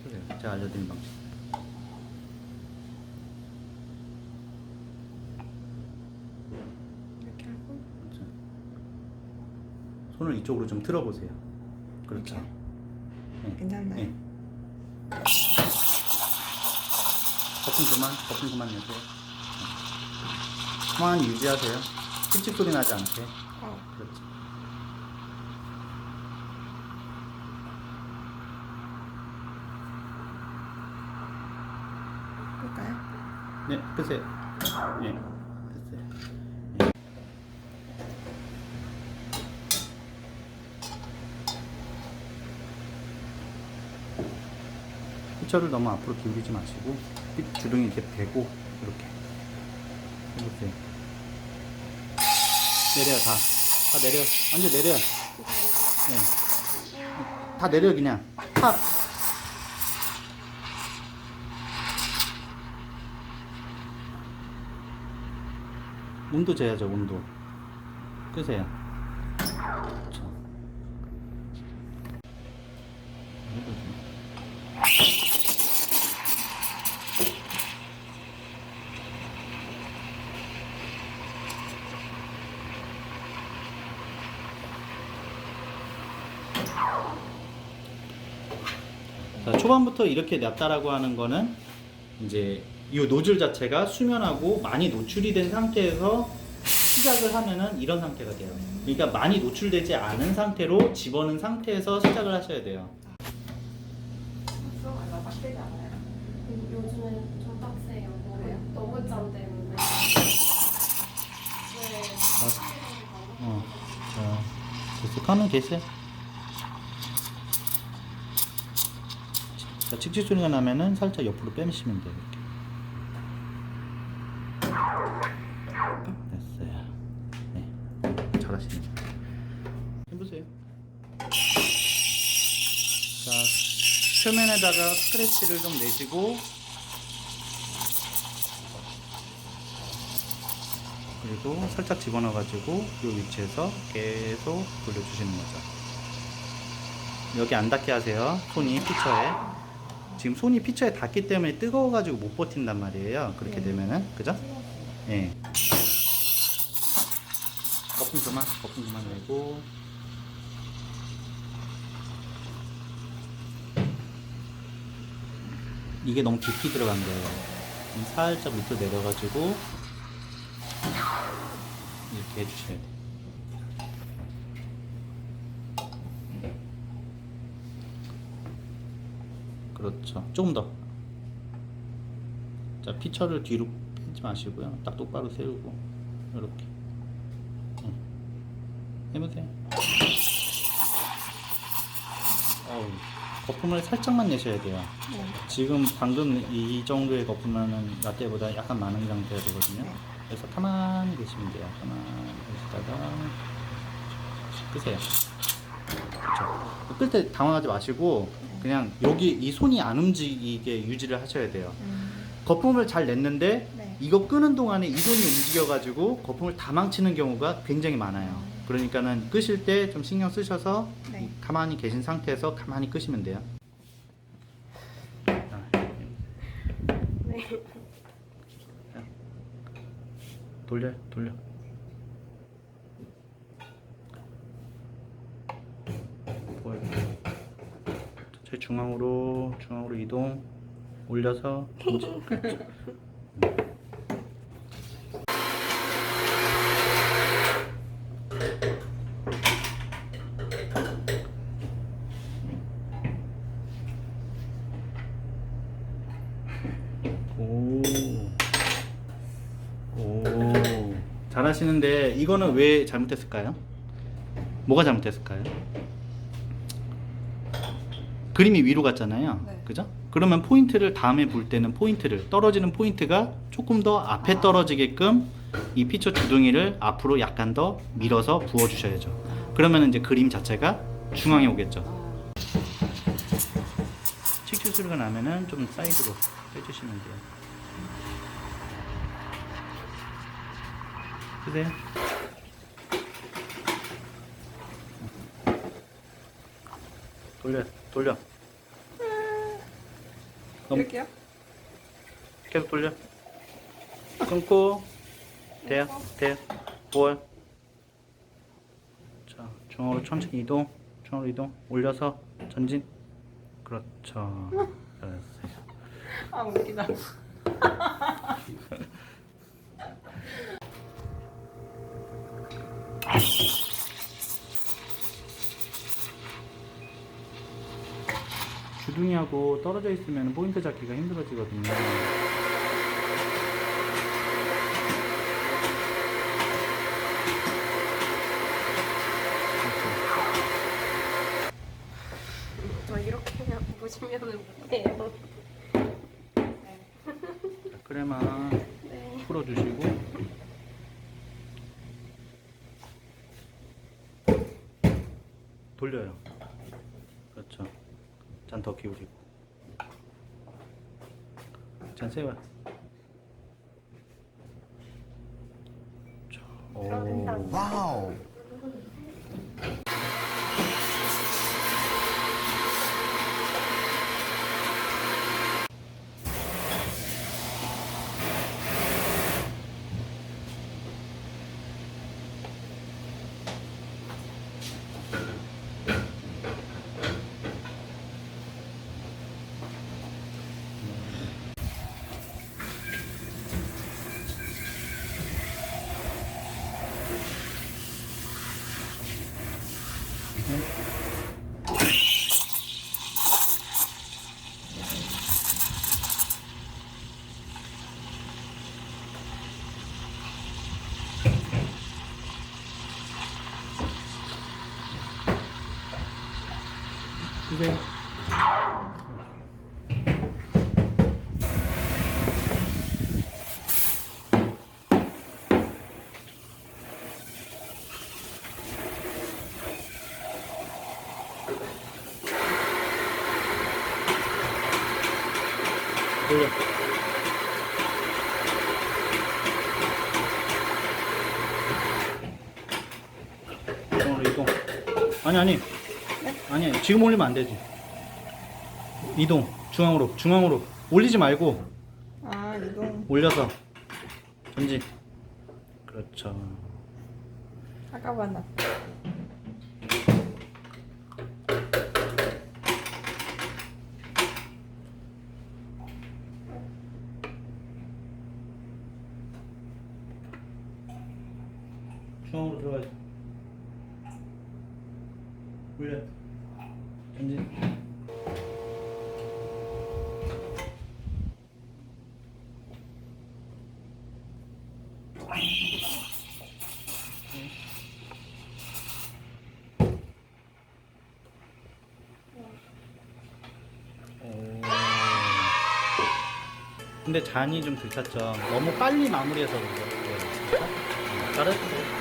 해보세요. 제가 알려드린 방식. 이렇게 하고 그렇죠. 손을 이쪽으로 좀 틀어보세요. 그렇죠. 네. 괜찮나요? 네. 거품 그만, 거품 그만 내세요. 가만히 유지하세요. 찝찝 소리 나지 않게. 어, 그렇죠. 볼까요? 네, 끄세요. 네, 됐어요. 휘철을 너무 앞으로 기울이지 마시고 휘- 주둥이 이렇게 대고 이렇게 해보세요. 내려요 다. 다 내려. 완전 내려. 네. 다 내려 그냥. 탁. 온도 재야죠 온도 끄세요. 자, 초반부터 이렇게 놨다라고 하는 거는 이제 이 노즐 자체가 수면하고 많이 노출이 된 상태에서 시작을 하면은 이런 상태가 돼요. 그러니까 많이 노출되지 않은 상태로 집어넣은 상태에서 시작을 하셔야 돼요. 요즘에 좀 빡세요. 너무, 짠 때문에. 네. 어, 자, 계속 계세요. 자, 칙칙 소리가 나면은 살짝 옆으로 빼시면 돼요. 이렇게. 표면에다가 스크래치를 좀 내시고 그리고 살짝 집어넣어 가지고 이 위치에서 계속 돌려주시는 거죠. 여기 안 닿게 하세요. 손이 피처에. 지금 손이 피처에 닿기 때문에 뜨거워 가지고 못 버틴단 말이에요. 그렇게 네. 되면은 그죠? 예. 거품 그만, 거품 그만 내고. 이게 너무 깊이 들어간 거예요. 살짝 밑으로 내려가지고 이렇게 해주셔야 돼요. 그렇죠. 조금 더. 자, 피처를 뒤로 빼지 마시고요. 딱 똑바로 세우고 이렇게. 응. 해보세요. 거품을 살짝만 내셔야 돼요. 네. 지금 방금 이 정도의 거품은 라떼보다 약간 많은 상태가 되거든요. 네. 그래서 가만히 계시면 돼요. 가만히 계시다가 끄세요. 그렇죠. 끌 때 당황하지 마시고 그냥 여기 이 손이 안 움직이게 유지를 하셔야 돼요. 음, 거품을 잘 냈는데 네. 이거 끄는 동안에 이 손이 움직여가지고 거품을 다 망치는 경우가 굉장히 많아요. 그러니까는 끄실 때 좀 신경 쓰셔서 네. 가만히 계신 상태에서 가만히 끄시면 돼요. 아, 네. 돌려, 돌려. 보여요. 제 중앙으로, 중앙으로 이동, 올려서 던지. 그렇죠. 오. 오. 잘 하시는데 이거는 왜 잘못했을까요? 뭐가 잘못했을까요? 그림이 위로 갔잖아요. 네. 그죠? 그러면 포인트를 다음에 볼 때는 포인트를 떨어지는 포인트가 조금 더 앞에 아. 떨어지게끔 이 피처 주둥이를 앞으로 약간 더 밀어서 부어 주셔야죠. 그러면 이제 그림 자체가 중앙에 오겠죠. 아, 칙칙 소리가 나면은 좀 사이드로 빼주시면 돼요. 그래요? 돌려, 돌려. 너무- 이렇게요? 계속 돌려. 끊고 돼요, 돼요. 볼. 자, 중앙으로 천천히 이동. 중앙으로 이동. 올려서 전진. 그렇죠. 잘했어요. 아 웃기다. 주둥이하고 떨어져 있으면 포인트 잡기가 힘들어지거든요. 저 이렇게 그냥 보시면은 못해요. 자, 크레마 네. 풀어주시고 돌려요. 잔 더 기울이고 잔 세워요. 자, 오. 주 세요. 돌려. 이동으로 이동. 아니 아니. 아니 아니 지금 올리면 안 되지. 이동 중앙으로 중앙으로 올리지 말고 아 이동. 올려서 전진. 그렇죠. 아까 봤나? 중앙으로 들어가야지. 올려. 전진. 오. 근데 잔이 좀 들켰죠. 너무 빨리 마무리해서 그래요. 잘했어.